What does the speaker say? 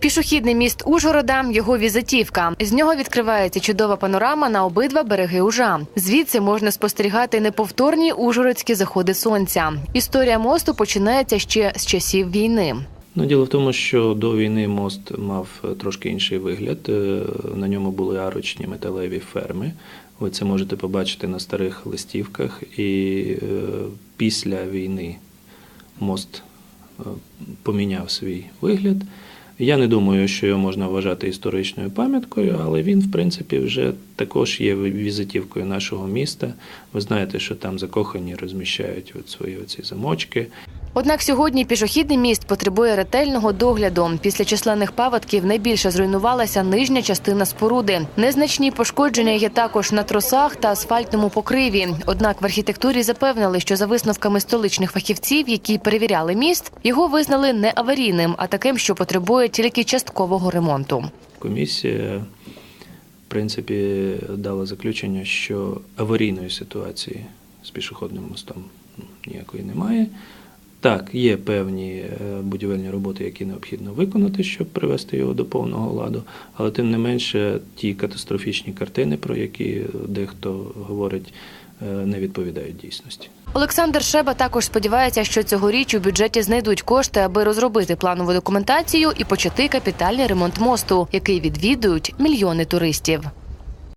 Пішохідний міст Ужгорода його візитівка. З нього відкривається чудова панорама на обидва береги Ужа. Звідси можна спостерігати неповторні ужгородські заходи сонця. Історія мосту починається ще з часів війни. Ну, діло в тому, що до війни мост мав е, трошки інший вигляд. Е, На ньому були арочні металеві ферми. Ви це можете побачити на старих листівках. І е, після війни мост поміняв свій вигляд. Я не думаю, що його можна вважати історичною пам'яткою, але він, в принципі, вже також є візитівкою нашого міста. Ви знаєте, що там закохані розміщають от свої оці замочки. Однак сьогодні пішохідний міст потребує ретельного догляду. Після численних паводків найбільше зруйнувалася нижня частина споруди. Незначні пошкодження є також на тросах та асфальтному покриві. Однак в архітектурі запевнили, що за висновками столичних фахівців, які перевіряли міст, його визнали не аварійним, а таким, що потребує тільки часткового ремонту. Комісія, в принципі, дала заключення, що аварійної ситуації з пішохідним мостом ну, ніякої немає. Так, є певні е, будівельні роботи, які необхідно виконати, щоб привести його до повного ладу, але тим не менше ті катастрофічні картини, про які дехто говорить, е, не відповідають дійсності. Олександр Шеба також сподівається, що цьогоріч у бюджеті знайдуть кошти, аби розробити планову документацію і почати капітальний ремонт мосту, який відвідують мільйони туристів.